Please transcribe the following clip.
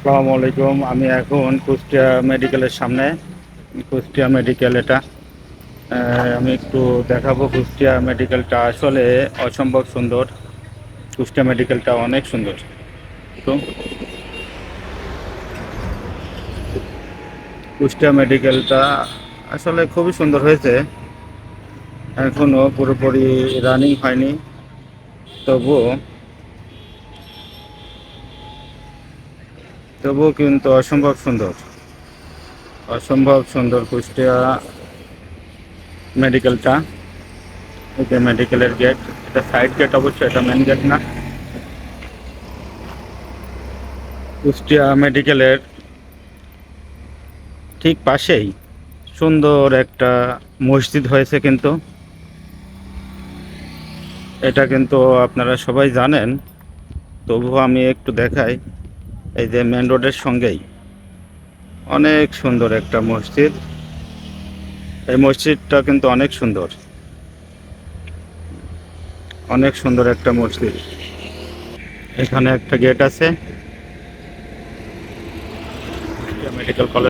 আসসালামু আলাইকুম আমি এখন কুষ্টিয়া মেডিকেলের সামনে, কুষ্টিয়া মেডিকেল এটা। আমি একটু দেখাবো কুষ্টিয়া মেডিকেলটা আসলে অসম্ভব সুন্দর। কুষ্টিয়া মেডিকেলটা অনেক সুন্দর। তো, কুষ্টিয়া মেডিকেলটা আসলে খুবই সুন্দর হয়েছে। এখনও পুরোপুরি রানিং হয়নি। তবুও তবুও কিন্তু অসম্ভব সুন্দর। অসম্ভব সুন্দর কুষ্টিয়া মেডিকেলটা। এটা মেডিকেলের গেট এটা সাইড গেট অবশ্যই, এটা মেন গেট না। কুষ্টিয়া মেডিকেলের ঠিক পাশেই সুন্দর একটা মসজিদ হয়েছে কিন্তু। এটা কিন্তু আপনারা সবাই জানেন, তবুও আমি একটু দেখাই। এই যে মেন রোডের সঙ্গেই অনেক সুন্দর একটা মসজিদ। এই মসজিদটা কিন্তু অনেক সুন্দর। অনেক সুন্দর একটা মসজিদ। এখানে একটা গেট আছে। Medical college